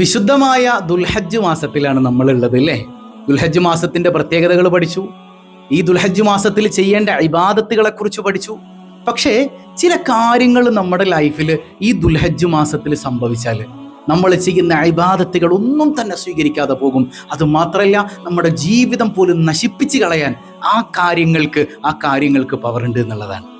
വിശുദ്ധമായ ദുൽഹജ്ജ് മാസത്തിലാണ് നമ്മളുള്ളത് അല്ലേ ദുൽഹജ്ജ് മാസത്തിന്റെ പ്രത്യേകതകൾ പഠിച്ചു. ഈ ദുൽഹജ്ജ് മാസത്തിൽ ചെയ്യേണ്ട ഇബാദത്തുകളെ കുറിച്ച് പഠിച്ചു. പക്ഷേ ചില കാര്യങ്ങൾ നമ്മുടെ ലൈഫിൽ ഈ ദുൽഹജ്ജ് മാസത്തിൽ സംഭവിച്ചാൽ നമ്മൾ ചെയ്യുന്ന ഇബാദത്തുകൾ ഒന്നും തന്നെ സ്വീകരിക്കാതെ പോകും. അത് മാത്രമല്ല നമ്മുടെ ജീവിതം പോലും നശിപ്പിച്ച് കളയാൻ ആ കാര്യങ്ങൾക്ക് ആ കാര്യങ്ങൾക്ക് പവറുണ്ട് എന്നുള്ളതാണ്.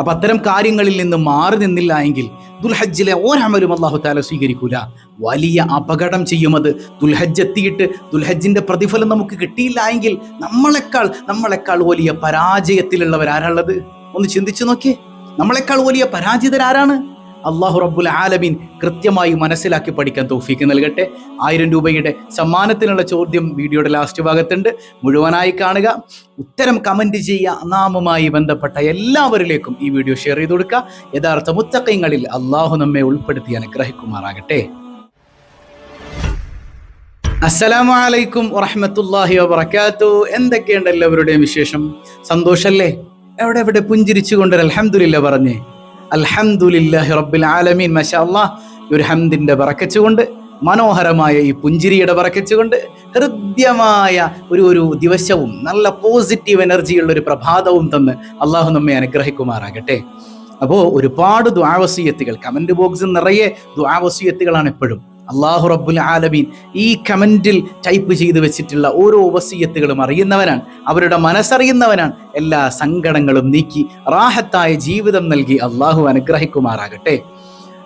അപ്പൊ അത്തരം കാര്യങ്ങളിൽ നിന്ന് മാറി നിന്നില്ല എങ്കിൽ ദുൽഹജ്ജിലെ ഓരമലും അള്ളാഹു താല സ്വീകരിക്കൂല. വലിയ അപകടം ചെയ്യുമത് ദുൽഹജ്ജ് എത്തിയിട്ട് ദുൽഹജ്ജിന്റെ പ്രതിഫലം നമുക്ക് കിട്ടിയില്ല എങ്കിൽ നമ്മളെക്കാൾ നമ്മളെക്കാൾ വലിയ പരാജയത്തിലുള്ളവരാരുള്ളത് ഒന്ന് ചിന്തിച്ചു നോക്കിയേ. നമ്മളെക്കാൾ വലിയ പരാജിതരാരാണ്? അള്ളാഹു റബ്ബുൽ ആലമീൻ കൃത്യമായി മനസ്സിലാക്കി പഠിക്കാൻ തൗഫീക്ക് നൽകട്ടെ. ആയിരം രൂപയുടെ സമ്മാനത്തിനുള്ള ചോദ്യം വീഡിയോയുടെ ലാസ്റ്റ് ഭാഗത്തുണ്ട്. മുഴുവനായി കാണുക. ഉത്തരം കമന്റ് ചെയ്യുക. നാമുമായി ബന്ധപ്പെട്ട എല്ലാവരിലേക്കും ഈ വീഡിയോ ഷെയർ ചെയ്ത് കൊടുക്കുക. യഥാർത്ഥ മുത്തക്കയങ്ങളിൽ അള്ളാഹു നമ്മെ ഉൾപ്പെടുത്തി അനുഗ്രഹിക്കുമാറാകട്ടെ. അസ്സലാമു അലൈക്കും വറഹ്മത്തുള്ളാഹി വബറകാത്തു. എന്തൊക്കെയുണ്ട് എല്ലാവരുടെയും വിശേഷം? സന്തോഷല്ലേ? എവിടെ എവിടെ പുഞ്ചിരിച്ചുകൊണ്ട് അലഹമുല്ല പറഞ്ഞേ. അൽഹംദുലില്ലാഹി റബ്ബിൽ ആലമീൻ. മഷാ അല്ലാഹ് ഈ ഒരു ഹംദിന്റെ വിറക്കച്ചുകൊണ്ട് മനോഹരമായ ഈ പുഞ്ചിരിയുടെ വിറക്കച്ചുകൊണ്ട് ഹൃദ്യമായ ഒരു ഒരു ദിവസവും നല്ല പോസിറ്റീവ് എനർജിയുള്ള ഒരു പ്രഭാതവും തന്ന് അള്ളാഹു നമ്മെ അനുഗ്രഹിക്കുമാറാകട്ടെ. അപ്പോൾ ഒരുപാട് ദ്വാവസീയത്തുകൾ കമന്റ് ബോക്സിൽ നിറയെ ദ്വാവസീയത്തുകളാണ് എപ്പോഴും അള്ളാഹു റബ്ബുൽ ആലമീൻ ഈ കമന്റിൽ ടൈപ്പ് ചെയ്ത് വെച്ചിട്ടുള്ള ഓരോ വസീയത്തുകളും അറിയുന്നവനാണ്. അവരുടെ മനസ്സറിയുന്നവനാണ്. എല്ലാ സങ്കടങ്ങളും നീക്കി റാഹത്തായ ജീവിതം നൽകി അള്ളാഹു അനുഗ്രഹിക്കുമാറാകട്ടെ.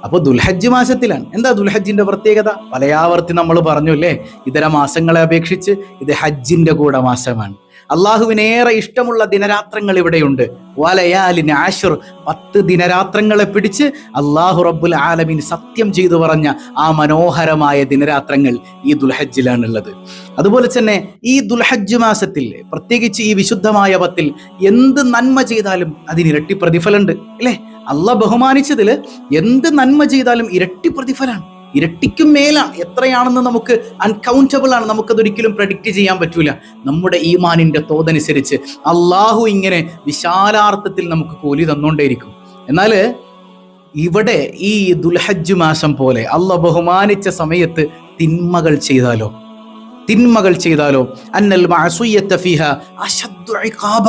അപ്പോൾ ദുൽഹജ്ജ് മാസത്തിലാണ്. എന്താ ദുൽഹജ്ജിന്റെ പ്രത്യേകത? പലയാവർത്തി നമ്മൾ പറഞ്ഞു അല്ലേ ഇതര മാസങ്ങളെ അപേക്ഷിച്ച് ഇത് ഹജ്ജിന്റെ കൂടെ മാസമാണ്. അള്ളാഹുവിനേറെ ഇഷ്ടമുള്ള ദിനരാത്രങ്ങൾ ഇവിടെയുണ്ട്. വലയാലിൻ ആഷുർ പത്ത് ദിനരാത്രങ്ങളെ പിടിച്ച് അള്ളാഹു റബ്ബുൽ ആലമീൻ സത്യം ചെയ്തു പറഞ്ഞ ആ മനോഹരമായ ദിനരാത്രങ്ങൾ ഈ ദുൽഹജ്ജിലാണുള്ളത്. അതുപോലെ തന്നെ ഈ ദുൽഹജ്ജ് മാസത്തിൽ പ്രത്യേകിച്ച് ഈ വിശുദ്ധമായ പത്തിൽ എന്ത് നന്മ ചെയ്താലും അതിന് ഇരട്ടി പ്രതിഫലമുണ്ട് അല്ലേ? അല്ല ബഹുമാനിച്ചതിൽ എന്ത് നന്മ ചെയ്താലും ഇരട്ടി പ്രതിഫലമാണ്. ഇരട്ടിക്കും മേലാണ്. എത്രയാണെന്ന് നമുക്ക് അൺകൗണ്ടബിൾ ആണ്. നമുക്കതൊരിക്കലും പ്രഡിക്റ്റ് ചെയ്യാൻ പറ്റൂല. നമ്മുടെ ഈമാനിന്റെ തോതനുസരിച്ച് അള്ളാഹു ഇങ്ങനെ വിശാലാർത്ഥത്തിൽ നമുക്ക് കൂലി തന്നുകൊണ്ടേയിരിക്കും എന്നാൽ ഇവിടെ ഈ ദുൽഹജ്ജ് മാസം പോലെ അല്ല ബഹുമാനിച്ച സമയത്ത് തിന്മകൾ ചെയ്താലോ? തിന്മകൾ ചെയ്താലോ? അന്നൽ ഫീഹ അശദ്ദു ഇഖാബ.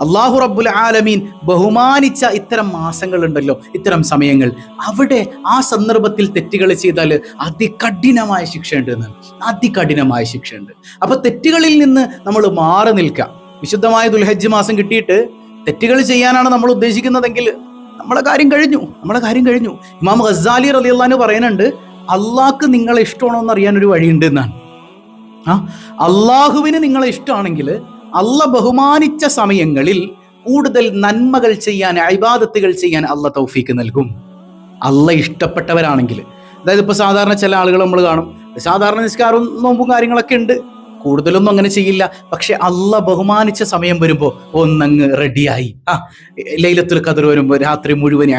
അള്ളാഹു റബ്ബുൽ ആലമീൻ ബഹുമാനിച്ച ഇത്തരം മാസങ്ങളുണ്ടല്ലോ ഇത്തരം സമയങ്ങൾ. അവിടെ ആ സന്ദർഭത്തിൽ തെറ്റുകൾ ചെയ്താൽ അതികഠിനമായ ശിക്ഷയുണ്ട് എന്ന്. അതികഠിനമായ ശിക്ഷയുണ്ട്. അപ്പൊ തെറ്റുകളിൽ നിന്ന് നമ്മൾ മാറി നിൽക്കുക. വിശുദ്ധമായ ദുൽഹജ്ജ് മാസം കിട്ടിയിട്ട് തെറ്റുകൾ ചെയ്യാനാണ് നമ്മൾ ഉദ്ദേശിക്കുന്നതെങ്കിൽ നമ്മളെ കാര്യം കഴിഞ്ഞു നമ്മളെ കാര്യം കഴിഞ്ഞു. ഇമാം ഖസാലി റലിയല്ലാന്ന് പറയുന്നുണ്ട് അള്ളാഹ്ക്ക് നിങ്ങളെ ഇഷ്ടമാണോ എന്ന് അറിയാൻ ഒരു വഴിയുണ്ട് എന്നാണ്. ആ അള്ളാഹുവിന് നിങ്ങളെ ഇഷ്ടമാണെങ്കിൽ അല്ല ബഹുമാനിച്ച സമയങ്ങളിൽ കൂടുതൽ നന്മകൾ ചെയ്യാൻ അഭിബാദത്തുകൾ ചെയ്യാൻ അല്ല തൗഫീക്ക് നൽകും. അല്ല ഇഷ്ടപ്പെട്ടവരാണെങ്കിൽ. അതായത് ഇപ്പോൾ സാധാരണ ചില ആളുകൾ നമ്മൾ കാണും. സാധാരണ നിസ്കാരവും നോമ്പും കാര്യങ്ങളൊക്കെ ഉണ്ട്. കൂടുതലൊന്നും അങ്ങനെ ചെയ്യില്ല. പക്ഷെ അല്ല ബഹുമാനിച്ച സമയം വരുമ്പോൾ ഒന്നങ്ങ് റെഡിയായി ആ ലൈലത്തുൽ ഖദർ വരുമ്പോൾ രാത്രി മുഴുവൻ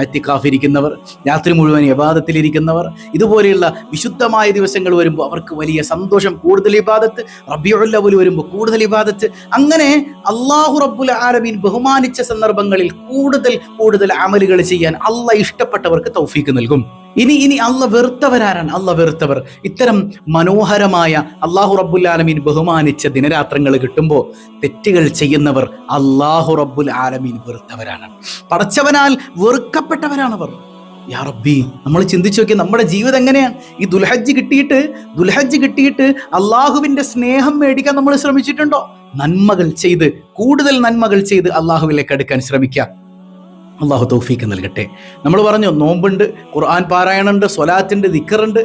ഇരിക്കുന്നവർ രാത്രി മുഴുവൻ യബാദത്തിലിരിക്കുന്നവർ ഇതുപോലെയുള്ള വിശുദ്ധമായ ദിവസങ്ങൾ വരുമ്പോൾ അവർക്ക് വലിയ സന്തോഷം കൂടുതൽ ഇബാദത്ത് റബിയുല്ലവൽ വരുമ്പോൾ കൂടുതൽ ഇബാദത്ത്. അങ്ങനെ അള്ളാഹു റബ്ബുൽ ആലമീൻ ബഹുമാനിച്ച സന്ദർഭങ്ങളിൽ കൂടുതൽ കൂടുതൽ അമലുകൾ ചെയ്യാൻ അല്ല ഇഷ്ടപ്പെട്ടവർക്ക് തൗഫീക്ക് നൽകും. ഇനി ഇനി അല്ല വെറുത്തവരാരാണ്? അല്ല വെറുത്തവർ. ഇത്തരം മനോഹരമായ അള്ളാഹു റബ്ബുൽ ബഹുമാനിച്ച ദിനരാത്രങ്ങൾ കിട്ടുമ്പോൾ തെറ്റുകൾ ചെയ്യുന്നവർ അള്ളാഹു റബ്ബുൽ ആലമീൻ വെറുത്തവരാണ്. പടച്ചവനാൽ വെറുക്കപ്പെട്ടവരാണവർ യാ റബ്ബി നമ്മൾ ചിന്തിച്ചു നോക്കിയാൽ നമ്മുടെ ജീവിതം എങ്ങനെയാണ്? ഈ ദുൽഹജ്ജ് കിട്ടിയിട്ട് ദുൽഹജ്ജ് കിട്ടിയിട്ട് അള്ളാഹുവിന്റെ സ്നേഹം മേടിക്കാൻ നമ്മൾ ശ്രമിച്ചിട്ടുണ്ടോ? നന്മകൾ ചെയ്ത് കൂടുതൽ നന്മകൾ ചെയ്ത് അള്ളാഹുവിലേക്ക് അടുക്കാൻ ശ്രമിക്കുക. അള്ളാഹു തൗഫീക്ക് നൽകട്ടെ. നമ്മൾ പറഞ്ഞു നോമ്പുണ്ട് ഖുർആൻ പാരായണമുണ്ട് സ്വലാത്തിന്റെ ദിക്കറുണ്ട്.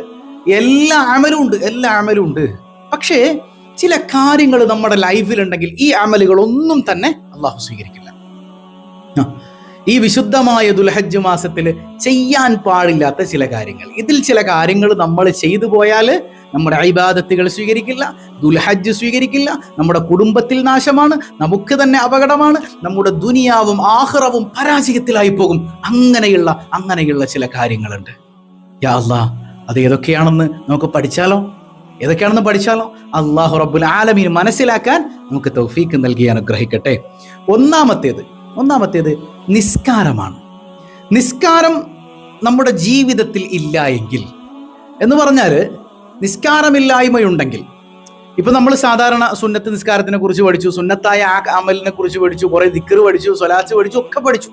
എല്ലാ അമലും ഉണ്ട് എല്ലാ അമലും ഉണ്ട്. പക്ഷേ ചില കാര്യങ്ങൾ നമ്മുടെ ലൈഫിലുണ്ടെങ്കിൽ ഈ അമലുകളൊന്നും തന്നെ അള്ളാഹു സ്വീകരിക്കില്ല. ഈ വിശുദ്ധമായ ദുൽഹജ്ജ് മാസത്തിൽ ചെയ്യാൻ പാടില്ലാത്ത ചില കാര്യങ്ങൾ. ഇതിൽ ചില കാര്യങ്ങൾ നമ്മൾ ചെയ്തു പോയാൽ നമ്മുടെ ഐബാദത്തുകൾ സ്വീകരിക്കില്ല ദുൽഹജ്ജ് സ്വീകരിക്കില്ല നമ്മുടെ കുടുംബത്തിൽ നാശമാണ് നമുക്ക് തന്നെ അപകടമാണ് നമ്മുടെ ദുനിയാവും ആഹ്റവും പരാജയത്തിലായി പോകും. അങ്ങനെയുള്ള അങ്ങനെയുള്ള ചില കാര്യങ്ങളുണ്ട്. യാ അത് ഏതൊക്കെയാണെന്ന് നമുക്ക് പഠിച്ചാലോ? ഏതൊക്കെയാണെന്ന് പഠിച്ചാലോ? അള്ളാഹു റബ്ബുൽ ആലമീൻ മനസ്സിലാക്കാൻ നമുക്ക് തൗഫീക്ക് നൽകി അനുഗ്രഹിക്കട്ടെ. ഒന്നാമത്തേത് ഒന്നാമത്തേത് നിസ്കാരമാണ്. നിസ്കാരം നമ്മുടെ ജീവിതത്തിൽ ഇല്ല എങ്കിൽ. എന്ന് പറഞ്ഞാൽ നിസ്കാരമില്ലായ്മയുണ്ടെങ്കിൽ. ഇപ്പൊ നമ്മൾ സാധാരണ സുന്നത്ത് നിസ്കാരത്തിനെ കുറിച്ച് പഠിച്ചു സുന്നത്തായ ആ അമലിനെ കുറിച്ച് പഠിച്ചു കുറെ ദിക്കറ് പഠിച്ചു സ്വലാച്ച് പഠിച്ചു ഒക്കെ പഠിച്ചു.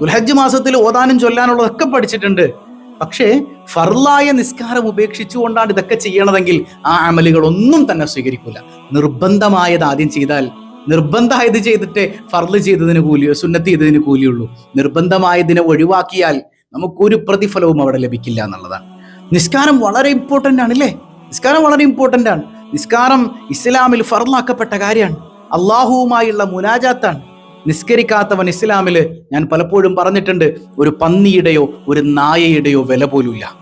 ദുൽഹജ്ജ് മാസത്തിൽ ഓതാനും ചൊല്ലാനുള്ളതൊക്കെ പഠിച്ചിട്ടുണ്ട്. പക്ഷേ ഫർലായ നിസ്കാരം ഉപേക്ഷിച്ചുകൊണ്ടാണ് ഇതൊക്കെ ചെയ്യണതെങ്കിൽ ആ അമലുകളൊന്നും തന്നെ സ്വീകരിക്കില്ല നിർബന്ധമായത് ആദ്യം ചെയ്താൽ നിർബന്ധമായത് ചെയ്തിട്ട് ഫർദ് ചെയ്തതിന് കൂലിയോ സുന്നത്ത് ചെയ്തതിന് കൂലിയുള്ളൂ. നിർബന്ധമായതിനെ ഒഴിവാക്കിയാൽ നമുക്കൊരു പ്രതിഫലവും അവിടെ ലഭിക്കില്ല എന്നുള്ളതാണ്. നിസ്കാരം വളരെ ഇമ്പോർട്ടന്റ് ആണ് അല്ലേ നിസ്കാരം വളരെ ഇമ്പോർട്ടന്റ് ആണ്. നിസ്കാരം ഇസ്ലാമിൽ ഫർലാക്കപ്പെട്ട കാര്യമാണ്. അള്ളാഹുവുമായുള്ള മുനാജാത്താണ്. നിസ്കരിക്കാത്തവൻ ഇസ്ലാമിൽ ഞാൻ പലപ്പോഴും പറഞ്ഞിട്ടുണ്ട് ഒരു പന്നിയുടെയോ ഒരു നായയുടെയോ വില പോലുമില്ല.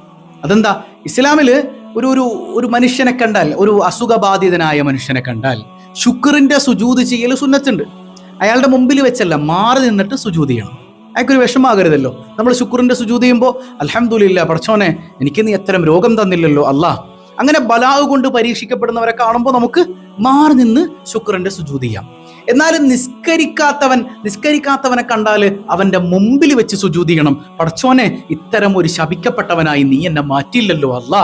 അതെന്താ? ഇസ്ലാമിൽ ഒരു ഒരു ഒരു മനുഷ്യനെ കണ്ടാൽ ഒരു അസുഖബാധിതനായ മനുഷ്യനെ കണ്ടാൽ ശുക്രിന്റെ സുജൂത് ചെയ്യൽ സുന്നത്തുണ്ട്. അയാളുടെ മുമ്പിൽ വെച്ചല്ല മാറി നിന്നിട്ട് സുജൂത് ചെയ്യണം. അയാൾക്കൊരു വിഷമാകരുതല്ലോ നമ്മൾ ശുക്രിന്റെ സുജൂത് ചെയ്യുമ്പോൾ അലഹമുല്ല പഠിച്ചോനെ എനിക്ക് നീ അത്തരം രോഗം തന്നില്ലല്ലോ അല്ലാ അങ്ങനെ ബലാവ് കൊണ്ട് പരീക്ഷിക്കപ്പെടുന്നവരെ കാണുമ്പോൾ നമുക്ക് മാറി നിന്ന് ശുക്രന്റെ സുജൂത് ചെയ്യാം. എന്നാലും നിസ്കരിക്കാത്തവൻ നിസ്കരിക്കാത്തവനെ കണ്ടാൽ അവന്റെ മുമ്പിൽ വെച്ച് സുജൂത് ചെയ്യണം. പടച്ചോനെ ഇത്തരം ഒരു ശപിക്കപ്പെട്ടവനായി നീ എന്നെ മാറ്റിയില്ലല്ലോ അല്ലാ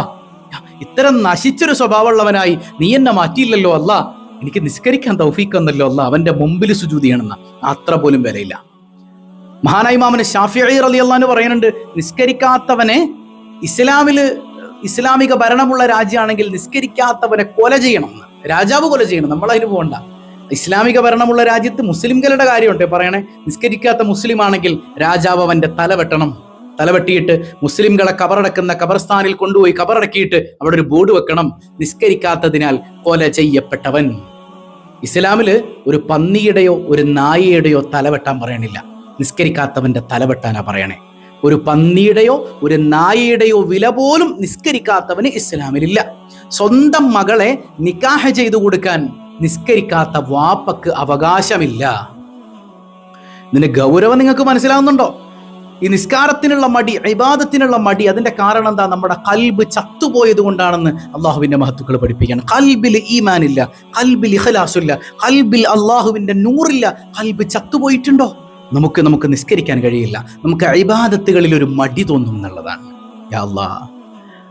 ഇത്തരം നശിച്ചൊരു സ്വഭാവമുള്ളവനായി നീ എന്നെ മാറ്റിയില്ലല്ലോ അല്ല എനിക്ക് നിസ്കരിക്കാൻ തൗഫീഖ് അല്ല. അവന്റെ മുമ്പിൽ സുജൂതിയാണെന്ന അത്ര പോലും വിലയില്ല. മഹാനായി മാമന് ഷാഫി അലി അള്ളഹാന് പറയുന്നുണ്ട് നിസ്കരിക്കാത്തവനെ ഇസ്ലാമിൽ ഇസ്ലാമിക ഭരണമുള്ള രാജ്യമാണെങ്കിൽ നിസ്കരിക്കാത്തവനെ കൊല ചെയ്യണം. രാജാവ് കൊല ചെയ്യണം. നമ്മൾ അതിന് പോകണ്ട. ഇസ്ലാമിക ഭരണമുള്ള രാജ്യത്ത് മുസ്ലിംകളുടെ കാര്യമുണ്ട്. പറയണേ നിസ്കരിക്കാത്ത മുസ്ലിം ആണെങ്കിൽ രാജാവ് അവന്റെ തല വെട്ടണം. തലവെട്ടിയിട്ട് മുസ്ലിംകളെ കബറടക്കുന്ന കബർസ്ഥാനിൽ കൊണ്ടുപോയി കബറടക്കിയിട്ട് അവിടെ ഒരു ബോർഡ് വെക്കണം. നിസ്കരിക്കാത്തതിനാൽ കൊല ചെയ്യപ്പെട്ടവൻ. ഇസ്ലാമിൽ ഒരു പന്നിയുടെയോ ഒരു നായയുടെയോ തലവെട്ടാൻ പറയണില്ല. നിസ്കരിക്കാത്തവന്റെ തലവെട്ടാനാ പറയണേ. ഒരു പന്നിയുടെയോ ഒരു നായയുടെയോ വില പോലും നിസ്കരിക്കാത്തവന് ഇസ്ലാമിലില്ല. സ്വന്തം മകളെ നിക്കാഹ ചെയ്തു കൊടുക്കാൻ നിസ്കരിക്കാത്ത വാപ്പക്ക് അവകാശമില്ല. ഇതിന്റെ ഗൗരവം നിങ്ങൾക്ക് മനസ്സിലാവുന്നുണ്ടോ? ഈ നിസ്കാരത്തിനുള്ള മടി ഇബാദത്തിനുള്ള മടി അതിന്റെ കാരണം എന്താ? നമ്മുടെ കൽബ് ചത്തുപോയത് കൊണ്ടാണെന്ന് അള്ളാഹുവിന്റെ മഹത്തുക്കൾ പഠിപ്പിക്കുകയാണ്. കൽബിൽ ഈമാനില്ല കൽബിൽ ഇഹലാസില്ല കൽബിൽ അള്ളാഹുവിന്റെ നൂറില്ല കൽബ് ചത്തുപോയിട്ടുണ്ടോ? നമുക്ക് നമുക്ക് നിസ്കരിക്കാൻ കഴിയില്ല. നമുക്ക് ഇബാദത്തുകളിൽ ഒരു മടി തോന്നും എന്നുള്ളതാണ്. അള്ളാഹ്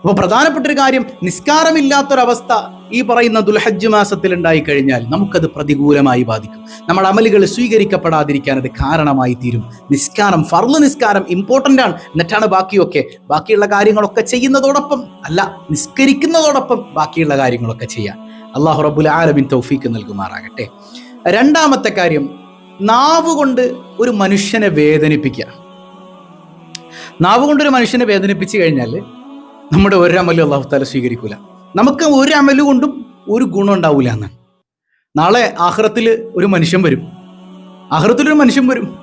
അപ്പോൾ പ്രധാനപ്പെട്ട ഒരു കാര്യം നിസ്കാരമില്ലാത്തൊരവസ്ഥ ഈ പറയുന്ന ദുൽഹജ്ജ് മാസത്തിൽ ഉണ്ടായി കഴിഞ്ഞാൽ നമുക്കത് പ്രതികൂലമായി ബാധിക്കും. നമ്മുടെ അമലുകൾ സ്വീകരിക്കപ്പെടാതിരിക്കാൻ അത് കാരണമായി തീരും. നിസ്കാരം ഫർൾ നിസ്കാരം ഇമ്പോർട്ടന്റ് ആണ്. എന്നിട്ടാണ് ബാക്കിയൊക്കെ. ബാക്കിയുള്ള കാര്യങ്ങളൊക്കെ ചെയ്യുന്നതോടൊപ്പം അല്ല നിസ്കരിക്കുന്നതോടൊപ്പം ബാക്കിയുള്ള കാര്യങ്ങളൊക്കെ ചെയ്യാം അള്ളാഹു റബുൽ ആലമിൻ തൗഫീക്ക് നൽകുമാറാകട്ടെ. രണ്ടാമത്തെ കാര്യം നാവ് കൊണ്ട് ഒരു മനുഷ്യനെ വേദനിപ്പിക്കുക. നാവ് കൊണ്ട് ഒരു മനുഷ്യനെ വേദനിപ്പിച്ചു കഴിഞ്ഞാൽ നമ്മുടെ ഒരു അമലും അള്ളാഹു താല സ്വീകരിക്കൂല. നമുക്ക് ഒരു അമൽ കൊണ്ടും ഒരു ഗുണം ഉണ്ടാവില്ല എന്നാണ്. നാളെ ആഹ്റത്തിൽ ഒരു മനുഷ്യൻ വരും. ആഹ്റത്തിലൊരു മനുഷ്യൻ വരും.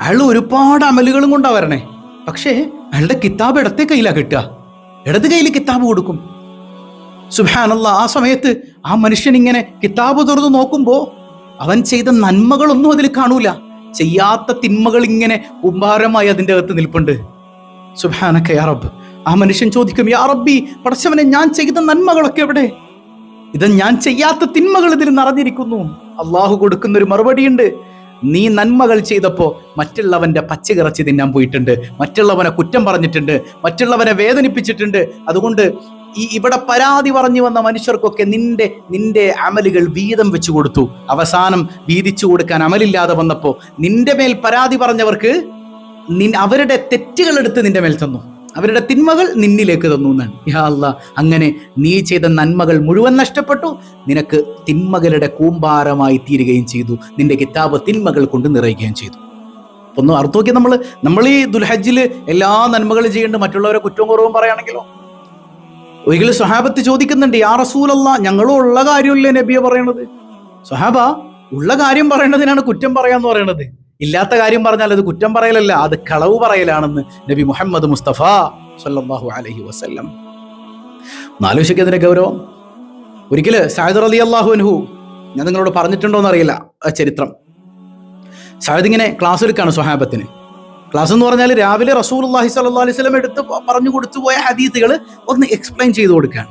അയാൾ ഒരുപാട് അമലുകളും കൊണ്ടാ വരണേ. പക്ഷേ അയാളുടെ കിതാബ് ഇടത്തെ കയ്യിലാണ് കിട്ടുക. ഇടത് കയ്യിൽ കിതാബ് കൊടുക്കും. സുബാനല്ല ആ സമയത്ത് ആ മനുഷ്യൻ ഇങ്ങനെ കിതാബ് തുറന്ന് നോക്കുമ്പോൾ അവൻ ചെയ്ത നന്മകളൊന്നും അതിൽ കാണൂല. ചെയ്യാത്ത തിന്മകൾ ഇങ്ങനെ കുമ്പാരമായി അതിന്റെ അകത്ത് നിൽപ്പുണ്ട്. റബ്ബ്. ആ മനുഷ്യൻ ചോദിക്കും യാ റബ്ബി പടച്ചവനെ ഞാൻ ചെയ്ത നന്മകളൊക്കെ എവിടെ? ഇത് ഞാൻ ചെയ്യാത്ത തിന്മകൾ ഇതിൽ നിറഞ്ഞിരിക്കുന്നു. അള്ളാഹു കൊടുക്കുന്ന ഒരു മറുപടിയുണ്ട്. നീ നന്മകൾ ചെയ്തപ്പോ മറ്റുള്ളവന്റെ പച്ചകിറച്ചി തിന്നാൻ പോയിട്ടുണ്ട്. മറ്റുള്ളവനെ കുറ്റം പറഞ്ഞിട്ടുണ്ട്. മറ്റുള്ളവനെ വേദനിപ്പിച്ചിട്ടുണ്ട്. അതുകൊണ്ട് ഈ ഇവിടെ പരാതി പറഞ്ഞു വന്ന മനുഷ്യർക്കൊക്കെ നിന്റെ നിന്റെ അമലുകൾ വീതം വെച്ചു കൊടുത്തു. അവസാനം വീതിച്ചു കൊടുക്കാൻ അമലില്ലാതെ വന്നപ്പോ നിന്റെ മേൽ പരാതി പറഞ്ഞവർക്ക് അവരുടെ തെറ്റുകൾ എടുത്ത് നിന്റെ മേൽ തന്നു. അവരുടെ തിന്മകൾ നിന്നിലേക്ക് തന്നു എന്നാണ് യാ അല്ല അങ്ങനെ നീ ചെയ്ത നന്മകൾ മുഴുവൻ നഷ്ടപ്പെട്ടു. നിനക്ക് തിന്മകളുടെ കൂമ്പാരമായി തീരുകയും ചെയ്തു. നിന്റെ കിതാബ് തിന്മകൾ കൊണ്ട് നിറയുകയും ചെയ്തു. ഒന്ന് അർത്ഥമൊക്കെ നമ്മൾ നമ്മൾ ഈ ദുൽഹജ്ജിൽ എല്ലാ നന്മകളും ചെയ്യേണ്ട മറ്റുള്ളവരെ കുറ്റവും കുറവും പറയുകയാണെങ്കിലോ? ഒരിക്കലും സ്വഹാബത്ത് ചോദിക്കുന്നുണ്ട് യാ റസൂലല്ല ഞങ്ങളും ഉള്ള കാര്യമല്ലേ നബിയെ പറയണത്? സ്വഹാബ ഉള്ള കാര്യം പറയേണ്ടതിനാണ് കുറ്റം പറയാന്ന് പറയണത്. ഇല്ലാത്ത കാര്യം പറഞ്ഞാൽ അത് കുറ്റം പറയലല്ല അത് കളവ് പറയലാണെന്ന് നബി മുഹമ്മദ് മുസ്തഫ സല്ലാഹു അലഹി വസ്ല്ലം. നാലോചിക്കതിന്റെ ഗൗരവം? ഒരിക്കൽ സാഹിദ് അലി അള്ളാഹു ഞാൻ നിങ്ങളോട് പറഞ്ഞിട്ടുണ്ടോ എന്നറിയില്ല ആ ചരിത്രം. സാഹിദ് ഇങ്ങനെ ക്ലാസ് എടുക്കാണ് സ്വഹാബത്തിന്. ക്ലാസ് എന്ന് പറഞ്ഞാൽ രാവിലെ റസൂൽ അള്ളാഹി സല്ലാ അലൈഹി സ്വലം എടുത്ത് പറഞ്ഞു കൊടുത്തു പോയ ഹദീത്തുകൾ ഒന്ന് എക്സ്പ്ലെയിൻ ചെയ്തു കൊടുക്കുകയാണ്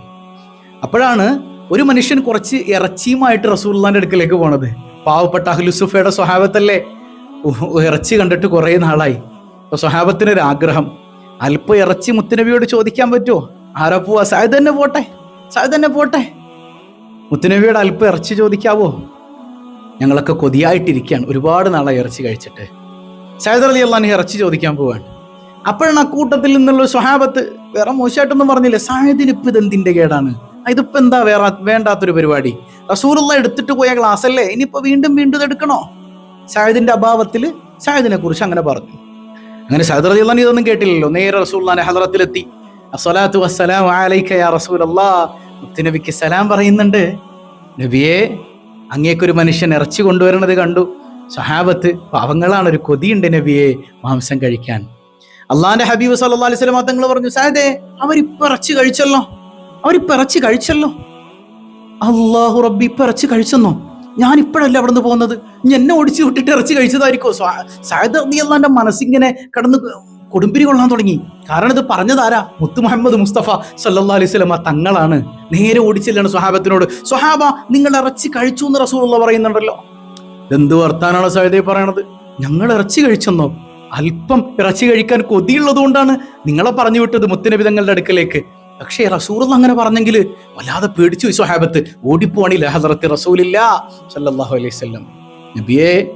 അപ്പോഴാണ് ഒരു മനുഷ്യൻ കുറച്ച് ഇറച്ചിയുമായിട്ട് റസൂൽ അള്ളാന്റെ അടുക്കലേക്ക് പോണത്. പാവപ്പെട്ട അഹ്ലുസുഫയുടെ സ്വഹാബത്തല്ലേ? ഇറച്ചി കണ്ടിട്ട് കുറേ നാളായി. അപ്പൊ സ്വഹാബത്തിനൊരു ആഗ്രഹം. അല്പം ഇറച്ചി മുത്തുനബിയോട് ചോദിക്കാൻ പറ്റുമോ ആരാ പോവാ? സായത് തന്നെ പോട്ടെ. സായത് തന്നെ പോട്ടെ. മുത്തുനബിയോട് അല്പം ഇറച്ചി ചോദിക്കാവോ? ഞങ്ങളൊക്കെ കൊതിയായിട്ടിരിക്കുകയാണ്. ഒരുപാട് നാളായി ഇറച്ചി കഴിച്ചിട്ട്. സാഹിദ് അലി അള്ളാൻ ഇറച്ചി ചോദിക്കാൻ പോവാണ്. അപ്പോഴാണ് ആ കൂട്ടത്തിൽ നിന്നുള്ള സ്വഹാബത്ത് വേറെ മോശമായിട്ടൊന്നും പറഞ്ഞില്ല. സായദിന് ഇപ്പം ഇതെന്തിന്റെ കേടാണ്? ഇതിപ്പോ എന്താ വേറെ വേണ്ടാത്തൊരു പരിപാടി? റസൂലുള്ള എടുത്തിട്ട് പോയ ക്ലാസ് അല്ലേ ഇനിയിപ്പോ വീണ്ടും വീണ്ടും എടുക്കണോ? സായദിന്റെ അഭാവത്തിൽ സായദിനെ കുറിച്ച് അങ്ങനെ പറഞ്ഞു. അങ്ങനെ അള്ളഹാൻ ഇതൊന്നും കേട്ടില്ലല്ലോ. നേരെ റസൂല്ലാന്റെ ഹലറത്തിലെത്തി അസ്സലാത്തു വസ്സലാം അലൈക്ക യാ റസൂലല്ലാ മുത്തുനബിക്ക് സലാം പറയുന്നുണ്ട്. നബിയെ അങ്ങേക്കൊരു മനുഷ്യൻ ഇറച്ചി കൊണ്ടുവരണത് കണ്ടു. സഹാബത്ത് പാവങ്ങളാണ് ഒരു കൊതിയുണ്ട് നബിയെ മാംസം കഴിക്കാൻ. അള്ളാന്റെ ഹബീബ് സല്ലാ അലൈഹി സ്വലം തങ്ങൾ പറഞ്ഞു സാദേ അവരിപ്പോ ഇറച്ചി കഴിച്ചല്ലോ. അവരിപ്പോ ഇറച്ചി കഴിച്ചല്ലോ. അള്ളാഹു റബ്ബി ഇപ്പൊ ഇറച്ചി കഴിച്ചെന്നോ? ഞാൻ ഇപ്പോഴല്ല അവിടെ നിന്ന് പോകുന്നത്? ഇനി എന്നെ ഓടിച്ചു വിട്ടിട്ട് ഇറച്ചി കഴിച്ചതായിരിക്കോ സായദ് അള്ളാന്റെ മനസ്സിങ്ങനെ കടന്ന് കൊടുമ്പിരി കൊള്ളാൻ തുടങ്ങി. കാരണം ഇത് പറഞ്ഞതാരാ മുത്തു മുഹമ്മദ് മുസ്തഫ സല്ലാ അലൈഹി സ്വലമ തങ്ങളാണ്. നേരെ ഓടിച്ചില്ലാണ് സ്വഹാബത്തിനോട്. സ്വഹാബ നിങ്ങൾ ഇറച്ചി കഴിച്ചു എന്ന് റസൂലുള്ള പറയുന്നുണ്ടല്ലോ. എന്ത് വർത്താനാണ് സൈദേ പറയണത്? ഞങ്ങൾ ഇറച്ചി കഴിച്ചെന്നോ? അല്പം ഇറച്ചി കഴിക്കാൻ കൊതിയുള്ളത് കൊണ്ടാണ് നിങ്ങളെ പറഞ്ഞു വിട്ടത് മുത്തുനബി തങ്ങളുടെ അടുക്കലേക്ക്. പക്ഷേ റസൂർ അങ്ങനെ പറഞ്ഞെങ്കിൽ വല്ലാതെ പേടിച്ചു പോയി സ്വഹാബത്ത്. ഓടിപ്പോണില്ല ഹസറത്ത് റസൂലില്ല സല്ലല്ലാഹു അലൈഹി വസല്ലം. നബിയെ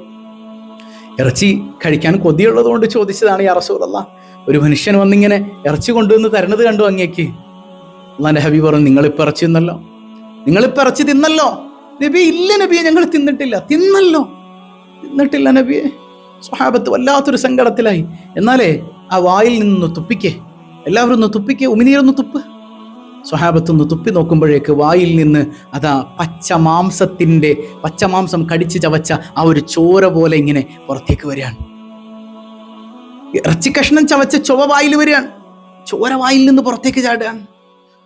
ഇറച്ചി കഴിക്കാൻ കൊതിയുള്ളത് കൊണ്ട് ചോദിച്ചതാണ് യാ റസൂലല്ല ഒരു മനുഷ്യൻ വന്നിങ്ങനെ ഇറച്ചി കൊണ്ടുവന്ന് തരണത് കണ്ടു അങ്ങേക്ക്. അള്ളാന്റെ ഹബി പറഞ്ഞു നിങ്ങളിപ്പോ ഇറച്ചി തിന്നല്ലോ. നിങ്ങളിപ്പോ ഇറച്ചി തിന്നല്ലോ? നബി ഇല്ല നബിയെ ഞങ്ങൾ തിന്നിട്ടില്ല. തിന്നല്ലോ. തിന്നിട്ടില്ല നബിയെ. സ്വഹാബത്ത് വല്ലാത്തൊരു സങ്കടത്തിലായി. എന്നാലേ ആ വായിൽ നിന്ന് തുപ്പിക്കേ. എല്ലാവരും ഒന്ന് തുപ്പിക്കേ. ഉമിനീരൊന്ന് തുപ്പ്. സ്വഹാബത്ത് ഒന്ന് തുപ്പി നോക്കുമ്പോഴേക്ക് വായിൽ നിന്ന് അതാ പച്ച മാംസത്തിന്റെ പച്ചമാംസം കടിച്ചു ചവച്ച ആ ഒരു ചോര പോലെ ഇങ്ങനെ പുറത്തേക്ക് വരികയാണ്. ഇറച്ചി കഷ്ണം ചവച്ച ചുവ വായിൽ വരികയാണ്. ചോര വായിൽ നിന്ന് പുറത്തേക്ക് ചാടുകയാണ്.